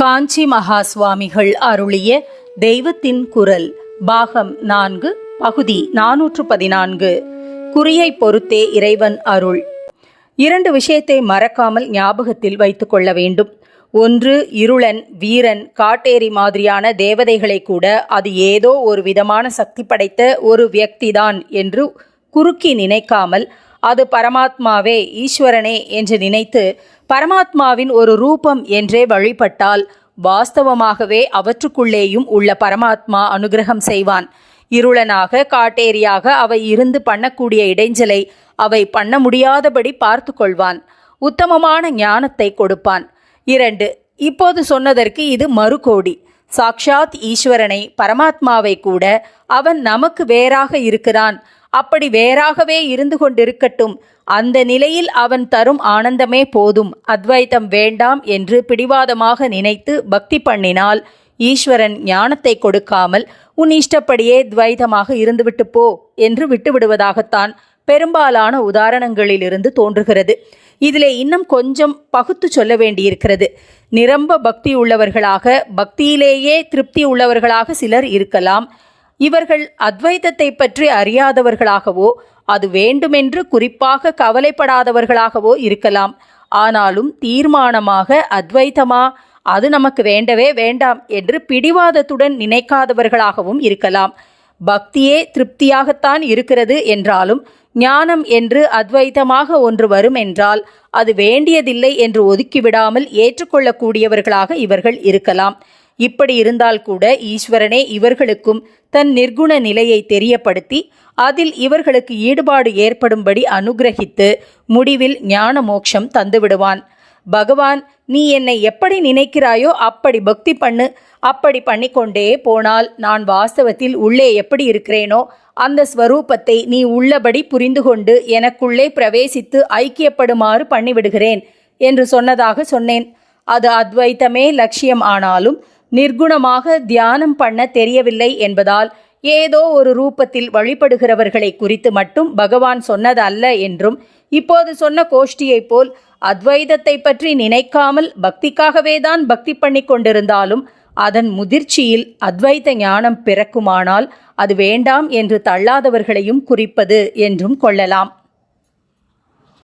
காஞ்சி மகா சுவாமிகள் அருளிய தெய்வத்தின் குரல் பாகம் நான்கு பகுதி நாநூற்று பதினான்கு. குறியை பொறுத்தே இறைவன் அருள். இரண்டு விஷயத்தை மறக்காமல் ஞாபகத்தில் வைத்துக்கொள்ள வேண்டும். ஒன்று இருளன் வீரன் காட்டேரி மாதிரியான தேவதைகளை கூட அது ஏதோ ஒரு விதமான சக்தி படைத்த ஒரு வியக்திதான் என்று குறுக்கி நினைக்காமல் அது பரமாத்மாவே ஈஸ்வரனே என்று நினைத்து பரமாத்மாவின் ஒரு ரூபம் என்றே வழிபட்டால் வாஸ்தவமாகவே அவற்றுக்குள்ளேயும் உள்ள பரமாத்மா அனுகிரகம் செய்வான். இருளனாக காட்டேரியாக அவை இருந்து பண்ணக்கூடிய இடைஞ்சலை அவை பண்ண முடியாதபடி பார்த்து கொள்வான். உத்தமமான ஞானத்தை கொடுப்பான். இரண்டு இப்போது சொன்னதற்கு இது மறுகோடி. சாக்ஷாத் ஈஸ்வரனை பரமாத்மாவை கூட அவன் நமக்கு வேறாக இருக்கிறான். அப்படி வேறாகவே இருந்து கொண்டிருக்கட்டும். அந்த நிலையில் அவன் தரும் ஆனந்தமே போதும். அத்வைத்தம் வேண்டாம் என்று பிடிவாதமாக நினைத்து பக்தி பண்ணினால் ஈஸ்வரன் ஞானத்தை கொடுக்காமல் உன் இஷ்டப்படியே துவைதமாக இருந்துவிட்டு போ என்று விட்டுவிடுவதாகத்தான் பெரும்பாலான உதாரணங்களிலிருந்து தோன்றுகிறது. இதிலே இன்னும் கொஞ்சம் பகுத்து சொல்ல வேண்டியிருக்கிறது. நிரம்ப பக்தி உள்ளவர்களாக பக்தியிலேயே திருப்தி உள்ளவர்களாக சிலர் இருக்கலாம். இவர்கள் அத்வைதத்தை பற்றி அறியாதவர்களாகவோ அது வேண்டுமென்று குறிப்பாக கவலைப்படாதவர்களாகவோ இருக்கலாம். ஆனாலும் தீர்மானமாக அத்வைதமா அது நமக்கு வேண்டவே வேண்டாம் என்று பிடிவாதத்துடன் நினைக்காதவர்களாகவும் இருக்கலாம். பக்தியே திருப்தியாகத்தான் இருக்கிறது என்றாலும் ஞானம் என்று அத்வைத்தமாக ஒன்று வரும் என்றால் அது வேண்டியதில்லை என்று ஒதுக்கிவிடாமல் ஏற்றுக்கொள்ளக்கூடியவர்களாக இவர்கள் இருக்கலாம். இப்படி இருந்தால் கூட ஈஸ்வரனே இவர்களுக்கும் தன் நிர்குண நிலையை தெரியப்படுத்தி அதில் இவர்களுக்கு ஈடுபாடு ஏற்படும்படி அனுகிரகித்து முடிவில் ஞான மோட்சம் தந்துவிடுவான். பகவான் நீ என்னை எப்படி நினைக்கிறாயோ அப்படி பக்தி பண்ணு. அப்படி பண்ணிக்கொண்டே போனால் நான் வாஸ்தவத்தில் உள்ளே எப்படி இருக்கிறேனோ அந்த ஸ்வரூபத்தை நீ உள்ளபடி புரிந்து கொண்டு எனக்குள்ளே பிரவேசித்து ஐக்கியப்படுமாறு பண்ணிவிடுகிறேன் என்று சொன்னதாக சொன்னேன். அது அத்வைத்தமே லட்சியம் ஆனாலும் நிர்குணமாக தியானம் பண்ண தெரியவில்லை என்பதால் ஏதோ ஒரு ரூபத்தில் வழிபடுகிறவர்களை குறித்து மட்டும் பகவான் சொன்னதல்ல என்றும் இப்போது சொன்ன கோஷ்டியைப் போல் அத்வைதத்தை பற்றி நினைக்காமல் பக்திக்காகவே தான் பக்தி பண்ணி கொண்டிருந்தாலும் அதன் முதிர்ச்சியில் அத்வைத ஞானம் பிறக்குமானால் அது வேண்டாம் என்று தள்ளாதவர்களையும் குறிப்பது என்றும் கொள்ளலாம்.